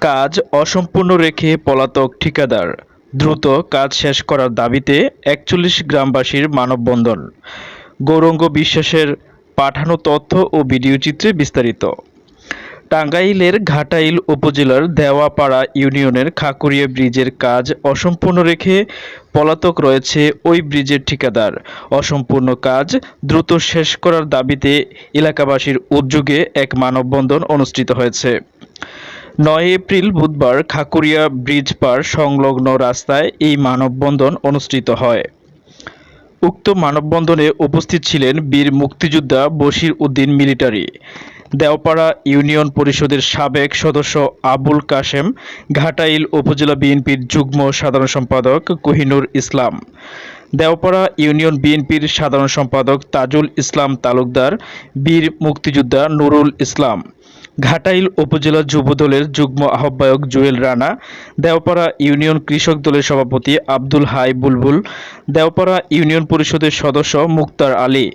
কাজ অসম্পূর্ণ রেখে পলাতক ঠিকাদার। দ্রুত কাজ শেষ করার দাবিতে একচল্লিশ গ্রামবাসীর মানববন্ধন। গৌরঙ্গ বিশ্বাসের পাঠানো তথ্য ও ভিডিও চিত্রে বিস্তারিত। টাঙ্গাইলের ঘাটাইল উপজেলার দেওয়াপাড়া ইউনিয়নের খাকুরিয়া ব্রিজের কাজ অসম্পূর্ণ রেখে পলাতক রয়েছে ওই ব্রিজের ঠিকাদার। অসম্পূর্ণ কাজ দ্রুত শেষ করার দাবিতে এলাকাবাসীর উদ্যোগে এক মানববন্ধন অনুষ্ঠিত হয়েছে। নয় এপ্রিল বুধবার খাকুরিয়া ব্রিজ পার সংলগ্ন রাস্তায় এই মানববন্ধন অনুষ্ঠিত হয়। উক্ত মানববন্ধনে উপস্থিত ছিলেন বীর মুক্তিযোদ্ধা বশির উদ্দিন মিলিটারি, দেওপাড়া ইউনিয়ন পরিষদের সাবেক সদস্য আবুল কাশেম, ঘাটাইল উপজেলা বিএনপির যুগ্ম সাধারণ সম্পাদক কোহিনুর ইসলাম। দেওপাড়া ইউনিয়ন বিএনপির সাধারণ সম্পাদক তাজুল ইসলাম তালুকদার, বীর মুক্তিযোদ্ধা নুরুল ইসলাম, ঘাটাইল উপজেলা যুবদলের যুগ্ম আহ্বায়ক জুয়েল রানা, দেওপাড়া ইউনিয়ন কৃষক দলের সভাপতি আব্দুল হাই বুলবুল, দেওপাড়া ইউনিয়ন পরিষদের সদস্য মুক্তার আলী।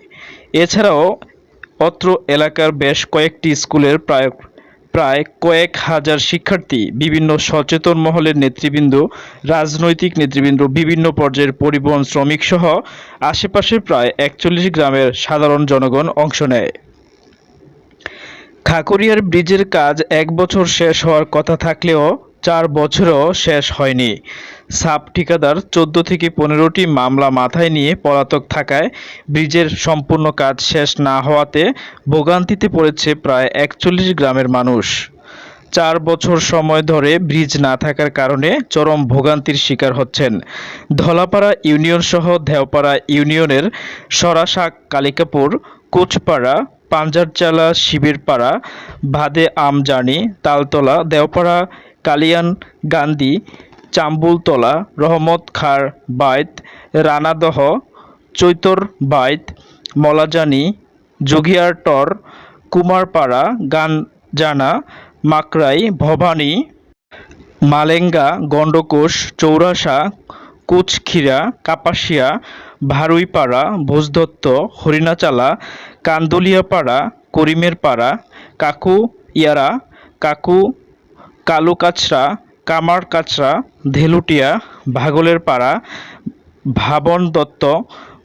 এছাড়াও অত্র এলাকার বেশ কয়েকটি স্কুলের প্রায় প্রায় কয়েক হাজার শিক্ষার্থী, বিভিন্ন সচেতন মহলের নেতৃবৃন্দ, রাজনৈতিক নেতৃবৃন্দ, বিভিন্ন পর্যায়ের পরিবহন শ্রমিক সহ আশেপাশের প্রায় একচল্লিশ গ্রামের সাধারণ জনগণ অংশ নেয়। খাকুরিয়ার ব্রিজের কাজ এক বছর শেষ হওয়ার কথা থাকলেও চার বছরও শেষ হয়নি। সাব ঠিকাদার চোদ্দ থেকে পনেরোটি মামলা মাথায় নিয়ে পলাতক থাকায় ব্রিজের সম্পূর্ণ কাজ শেষ না হওয়াতে ভোগান্তিতে পড়েছে প্রায় একচল্লিশ গ্রামের মানুষ। চার বছর সময় ধরে ব্রিজ না থাকার কারণে চরম ভোগান্তির শিকার হচ্ছেন ধলাপাড়া ইউনিয়ন সহ দেওপাড়া ইউনিয়নের সরাসাক কালিকাপুর, কোচপাড়া পাঞ্জারচালা শিবিরপাড়া, ভাদে আমজানি, তালতলা, দেওপাড়া, কালিয়ান গান্ধী চাম্বুলতলা, রহমত খার বাইত, রানাদহ, চৈতর বাইত, মলাজানি জগিয়ারটর কুমারপাড়া, গানজানা, মাকড়াই, ভবানী, মালেঙ্গা, গণ্ডকোষ চৌরাশা কুচখিরা, কাপাসিয়া, ভারুইপাড়া, ভোজদত্ত, হরিণাচালা, কান্দুলিয়াপাড়া করিমের পাড়া কাকু ইয়ারা কাকু কালুকাছড়া কামারকাছড়া ধেলুটিয়া, ভাগলের পাড়া, ভাবন দত্ত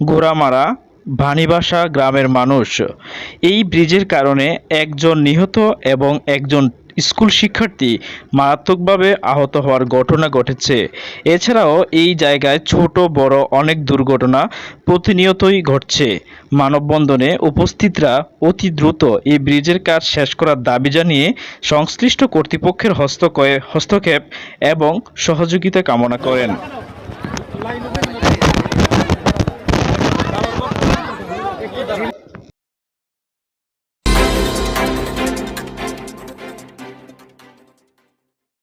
গোরামারা ভানিবাসা গ্রামের মানুষ। এই ব্রিজের কারণে একজন নিহত এবং একজন স্কুল শিক্ষার্থী মারাত্মকভাবে আহত হওয়ার ঘটনা ঘটেছে। এছাড়াও এই জায়গায় ছোট, বড় অনেক দুর্ঘটনা প্রতিনিয়তই ঘটছে। মানববন্ধনে উপস্থিতরা অতি দ্রুত এই ব্রিজের কাজ শেষ করার দাবি জানিয়ে সংশ্লিষ্ট কর্তৃপক্ষের হস্তক্ষেপ এবং সহযোগিতা কামনা করেন।